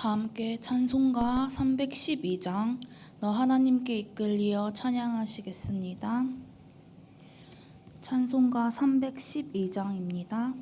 다 함께 찬송가 312장 너 하나님께 이끌리어 찬양하시겠습니다. 찬송가 312장입니다.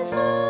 크신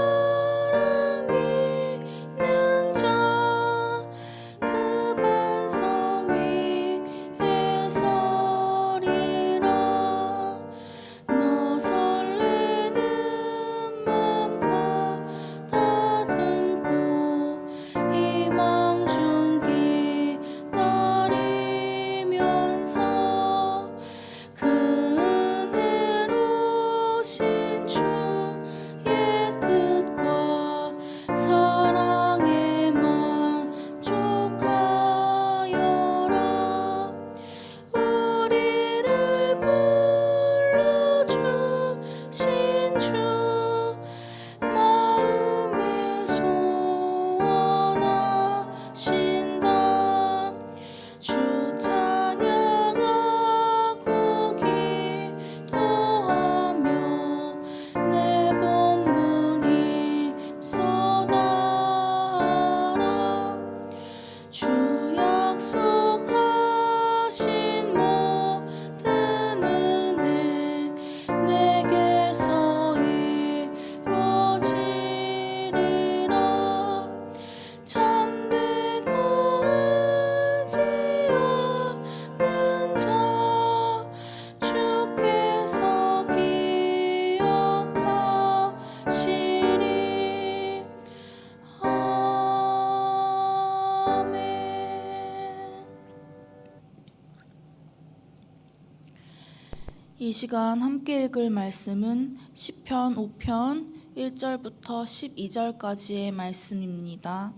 이 시간 함께 읽을 말씀은 시편 5편 1절부터 12절까지의 말씀입니다.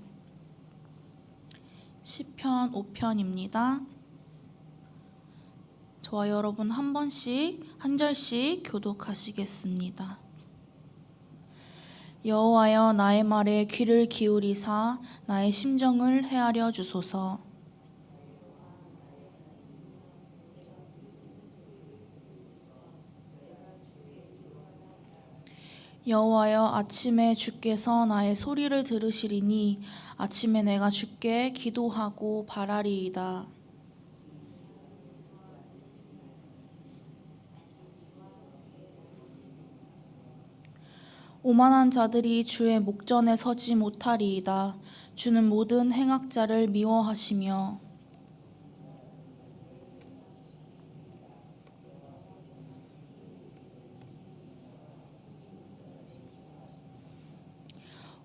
시편 5편입니다. 저와 여러분 한 번씩 한 절씩 교독하시겠습니다. 여호와여 나의 말에 귀를 기울이사 나의 심정을 헤아려 주소서. 여호와여 아침에 주께서 나의 소리를 들으시리니 아침에 내가 주께 기도하고 바라리이다. 오만한 자들이 주의 목전에 서지 못하리이다. 주는 모든 행악자를 미워하시며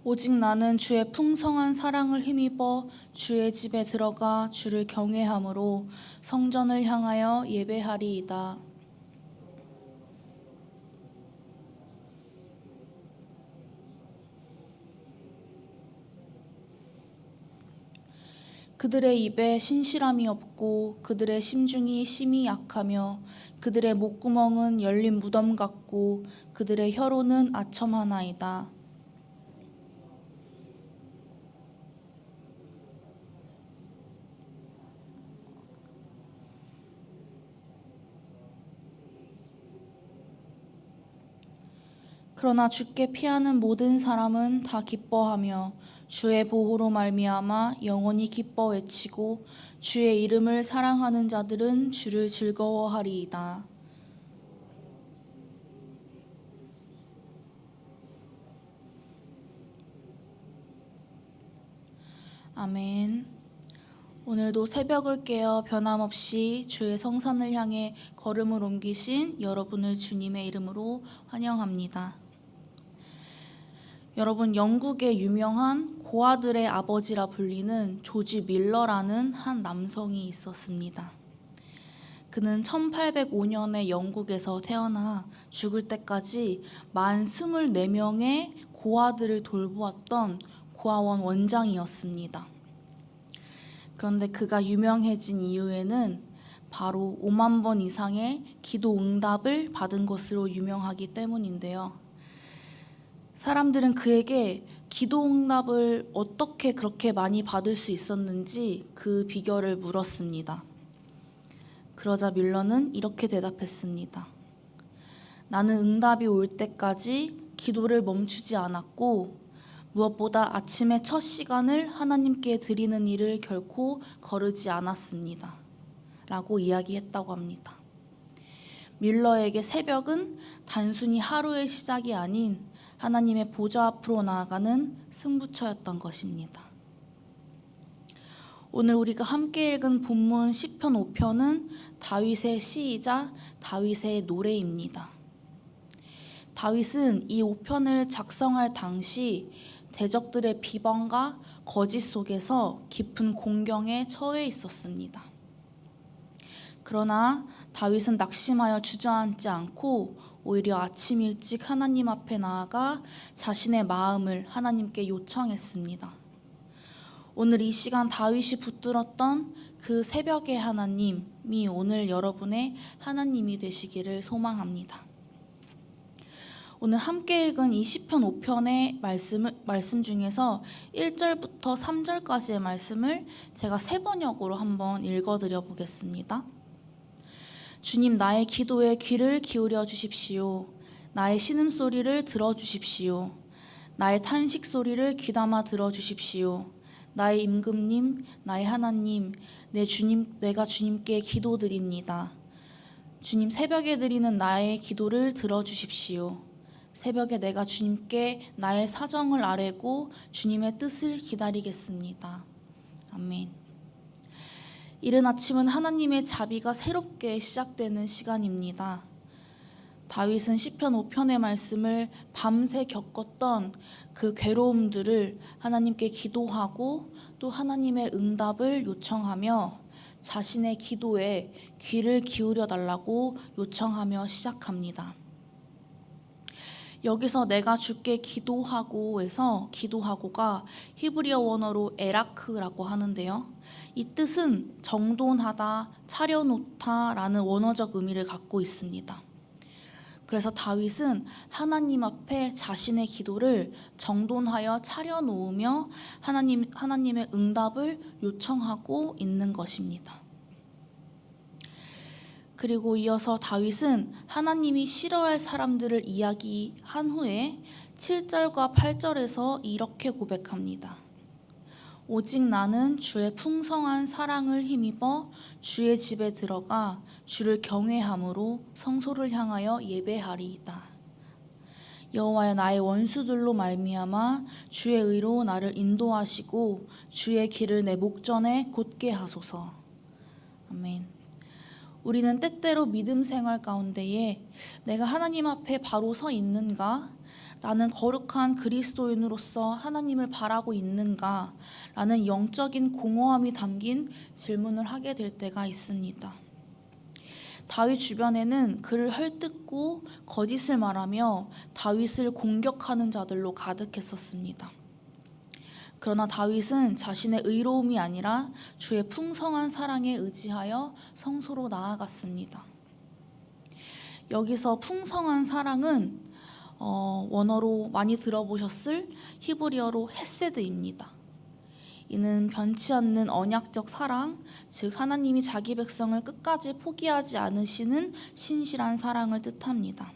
오직 나는 주의 풍성한 사랑을 힘입어 주의 집에 들어가 주를 경외함으로 성전을 향하여 예배하리이다. 그들의 입에 신실함이 없고 그들의 심중이 심히 약하며 그들의 목구멍은 열린 무덤 같고 그들의 혀로는 아첨하나이다. 그러나 주께 피하는 모든 사람은 다 기뻐하며 주의 보호로 말미암아 영원히 기뻐 외치고 주의 이름을 사랑하는 자들은 주를 즐거워하리이다. 아멘. 오늘도 새벽을 깨어 변함없이 주의 성산을 향해 걸음을 옮기신 여러분을 주님의 이름으로 환영합니다. 여러분 영국의 유명한 고아들의 아버지라 불리는 조지 밀러라는 한 남성이 있었습니다. 그는 1805년에 영국에서 태어나 죽을 때까지 만 24명의 고아들을 돌보았던 고아원 원장이었습니다. 그런데 그가 유명해진 이유에는 바로 5만 번 이상의 기도 응답을 받은 것으로 유명하기 때문인데요. 사람들은 그에게 기도 응답을 어떻게 그렇게 많이 받을 수 있었는지 그 비결을 물었습니다. 그러자 밀러는 이렇게 대답했습니다. 나는 응답이 올 때까지 기도를 멈추지 않았고 무엇보다 아침의 첫 시간을 하나님께 드리는 일을 결코 거르지 않았습니다. 라고 이야기했다고 합니다. 밀러에게 새벽은 단순히 하루의 시작이 아닌 하나님의 보좌 앞으로 나아가는 승부처였던 것입니다. 오늘 우리가 함께 읽은 본문 시편 5편은 다윗의 시이자 다윗의 노래입니다. 다윗은 이 5편을 작성할 당시 대적들의 비방과 거짓 속에서 깊은 공경에 처해 있었습니다. 그러나 다윗은 낙심하여 주저앉지 않고 오히려 아침 일찍 하나님 앞에 나아가 자신의 마음을 하나님께 요청했습니다. 오늘 이 시간 다윗이 붙들었던 그 새벽의 하나님이 오늘 여러분의 하나님이 되시기를 소망합니다. 오늘 함께 읽은 이 시편 5편의 말씀, 말씀 중에서 1절부터 3절까지의 말씀을 제가 세 번역으로 한번 읽어 드려 보겠습니다. 주님 나의 기도에 귀를 기울여 주십시오. 나의 신음소리를 들어주십시오. 나의 탄식 소리를 귀담아 들어주십시오. 나의 임금님, 나의 하나님, 내 주님, 내가 주님께 기도드립니다. 주님 새벽에 드리는 나의 기도를 들어주십시오. 새벽에 내가 주님께 나의 사정을 아뢰고 주님의 뜻을 기다리겠습니다. 아멘. 이른 아침은 하나님의 자비가 새롭게 시작되는 시간입니다. 다윗은 시편 5편의 말씀을 밤새 겪었던 그 괴로움들을 하나님께 기도하고 또 하나님의 응답을 요청하며 자신의 기도에 귀를 기울여 달라고 요청하며 시작합니다. 여기서 내가 주께 기도하고에서 기도하고가 히브리어 원어로 에라크라고 하는데요. 이 뜻은 정돈하다, 차려놓다라는 원어적 의미를 갖고 있습니다. 그래서 다윗은 하나님 앞에 자신의 기도를 정돈하여 차려놓으며 하나님, 하나님의 응답을 요청하고 있는 것입니다. 그리고 이어서 다윗은 하나님이 싫어할 사람들을 이야기한 후에 7절과 8절에서 이렇게 고백합니다. 오직 나는 주의 풍성한 사랑을 힘입어 주의 집에 들어가 주를 경외함으로 성소를 향하여 예배하리이다. 여호와여 나의 원수들로 말미암아 주의 의로 나를 인도하시고 주의 길을 내 목전에 곧게 하소서. 아멘. 우리는 때때로 믿음 생활 가운데에 내가 하나님 앞에 바로 서 있는가? 나는 거룩한 그리스도인으로서 하나님을 바라고 있는가? 라는 영적인 공허함이 담긴 질문을 하게 될 때가 있습니다. 다윗 주변에는 그를 헐뜯고 거짓을 말하며 다윗을 공격하는 자들로 가득했었습니다. 그러나 다윗은 자신의 의로움이 아니라 주의 풍성한 사랑에 의지하여 성소로 나아갔습니다. 여기서 풍성한 사랑은 어, 원어로 많이 들어보셨을 히브리어로 헤세드입니다. 이는 변치 않는 언약적 사랑, 즉 하나님이 자기 백성을 끝까지 포기하지 않으시는 신실한 사랑을 뜻합니다.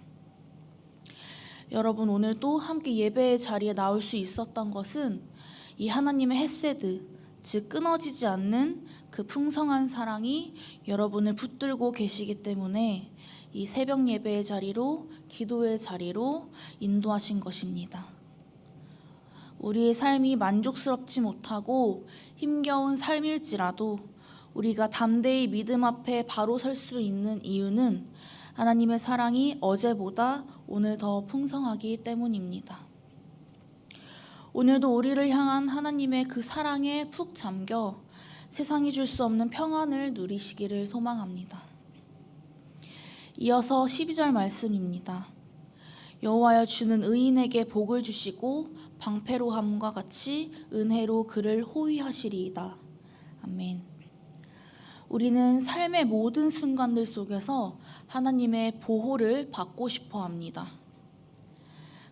여러분 오늘도 함께 예배의 자리에 나올 수 있었던 것은 이 하나님의 헤세드, 즉 끊어지지 않는 그 풍성한 사랑이 여러분을 붙들고 계시기 때문에 이 새벽 예배의 자리로 기도의 자리로 인도하신 것입니다. 우리의 삶이 만족스럽지 못하고 힘겨운 삶일지라도 우리가 담대히 믿음 앞에 바로 설 수 있는 이유는 하나님의 사랑이 어제보다 오늘 더 풍성하기 때문입니다. 오늘도 우리를 향한 하나님의 그 사랑에 푹 잠겨 세상이 줄 수 없는 평안을 누리시기를 소망합니다. 이어서 12절 말씀입니다. 여호와여 주는 의인에게 복을 주시고 방패로함과 같이 은혜로 그를 호위하시리이다. 아멘. 우리는 삶의 모든 순간들 속에서 하나님의 보호를 받고 싶어 합니다.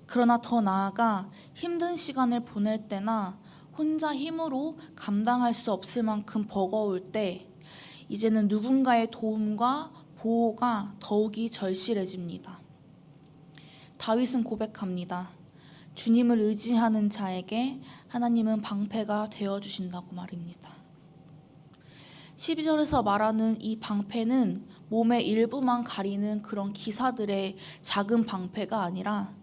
그러나 더 나아가 힘든 시간을 보낼 때나 혼자 힘으로 감당할 수 없을 만큼 버거울 때 이제는 누군가의 도움과 보호가 더욱이 절실해집니다. 다윗은 고백합니다. 주님을 의지하는 자에게 하나님은 방패가 되어 주신다고 말입니다. 12절에서 말하는 이 방패는 몸의 일부만 가리는 그런 기사들의 작은 방패가 아니라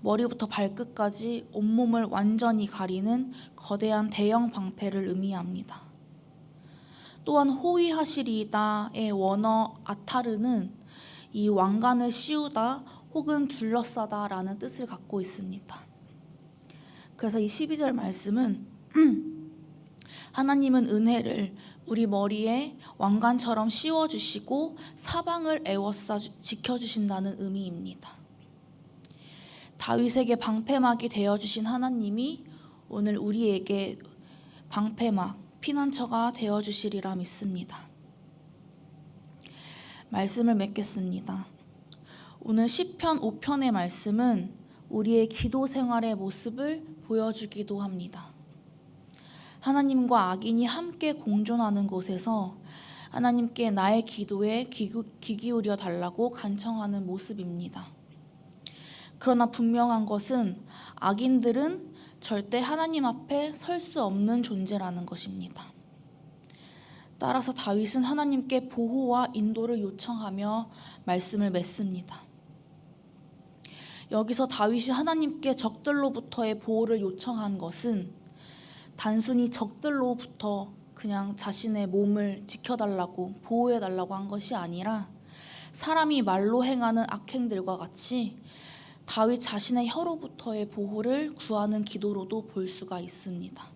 머리부터 발끝까지 온몸을 완전히 가리는 거대한 대형 방패를 의미합니다. 또한 호위하시리다의 원어 아타르는 이 왕관을 씌우다 혹은 둘러싸다라는 뜻을 갖고 있습니다. 그래서 이 12절 말씀은 하나님은 은혜를 우리 머리에 왕관처럼 씌워 주시고 사방을 애워싸 지켜 주신다는 의미입니다. 다윗에게 방패막이 되어 주신 하나님이 오늘 우리에게 방패막 피난처가 되어 주시리라 믿습니다. 말씀을 맺겠습니다. 오늘 시편 5편의 말씀은 우리의 기도 생활의 모습을 보여주기도 합니다. 하나님과 악인이 함께 공존하는 곳에서 하나님께 나의 기도에 귀 기울여 달라고 간청하는 모습입니다. 그러나 분명한 것은 악인들은 절대 하나님 앞에 설 수 없는 존재라는 것입니다. 따라서 다윗은 하나님께 보호와 인도를 요청하며 말씀을 맺습니다. 여기서 다윗이 하나님께 적들로부터의 보호를 요청한 것은 단순히 적들로부터 그냥 자신의 몸을 지켜달라고 보호해달라고 한 것이 아니라 사람이 말로 행하는 악행들과 같이 다윗 자신의 혀로부터의 보호를 구하는 기도로도 볼 수가 있습니다.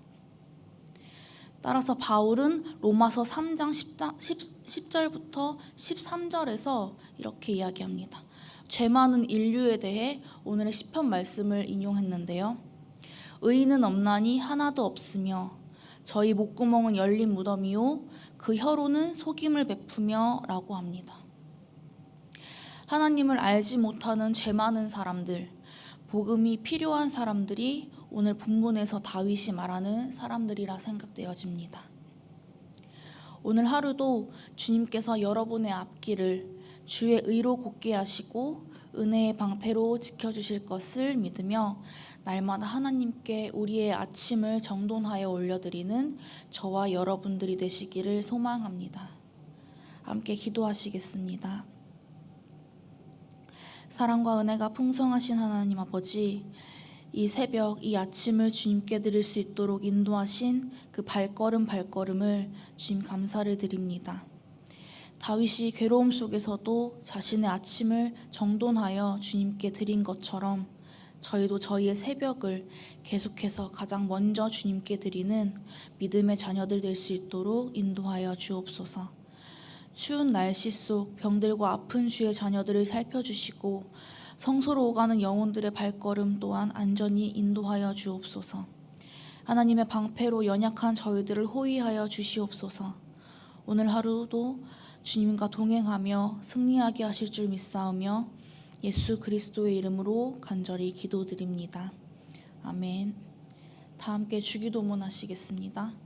따라서 바울은 로마서 3장 10, 절부터 13절에서 이렇게 이야기합니다. 죄 많은 인류에 대해 오늘의 시편 말씀을 인용했는데요. 의인은 없나니 하나도 없으며 저희 목구멍은 열린 무덤이요 그 혀로는 속임을 베푸며라고 합니다. 하나님을 알지 못하는 죄 많은 사람들, 복음이 필요한 사람들이 오늘 본문에서 다윗이 말하는 사람들이라 생각되어집니다. 오늘 하루도 주님께서 여러분의 앞길을 주의 의로 곱게 하시고 은혜의 방패로 지켜주실 것을 믿으며 날마다 하나님께 우리의 아침을 정돈하여 올려드리는 저와 여러분들이 되시기를 소망합니다. 함께 기도하시겠습니다. 사랑과 은혜가 풍성하신 하나님 아버지, 이 새벽, 이 아침을 주님께 드릴 수 있도록 인도하신 그 발걸음 발걸음을 주님 감사를 드립니다. 다윗이 괴로움 속에서도 자신의 아침을 정돈하여 주님께 드린 것처럼 저희도 저희의 새벽을 계속해서 가장 먼저 주님께 드리는 믿음의 자녀들 될 수 있도록 인도하여 주옵소서. 추운 날씨 속 병들과 아픈 주의 자녀들을 살펴주시고 성소로 오가는 영혼들의 발걸음 또한 안전히 인도하여 주옵소서. 하나님의 방패로 연약한 저희들을 호위하여 주시옵소서. 오늘 하루도 주님과 동행하며 승리하게 하실 줄 믿사오며 예수 그리스도의 이름으로 간절히 기도드립니다. 아멘. 다 함께 주기도문 하시겠습니다.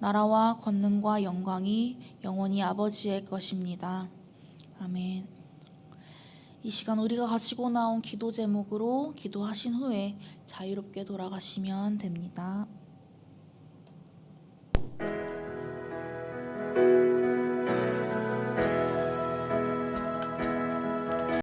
나라와 권능과 영광이 영원히 아버지의 것입니다. 아멘. 이 시간 우리가 가지고 나온 기도 제목으로 기도하신 후에 자유롭게 돌아가시면 됩니다.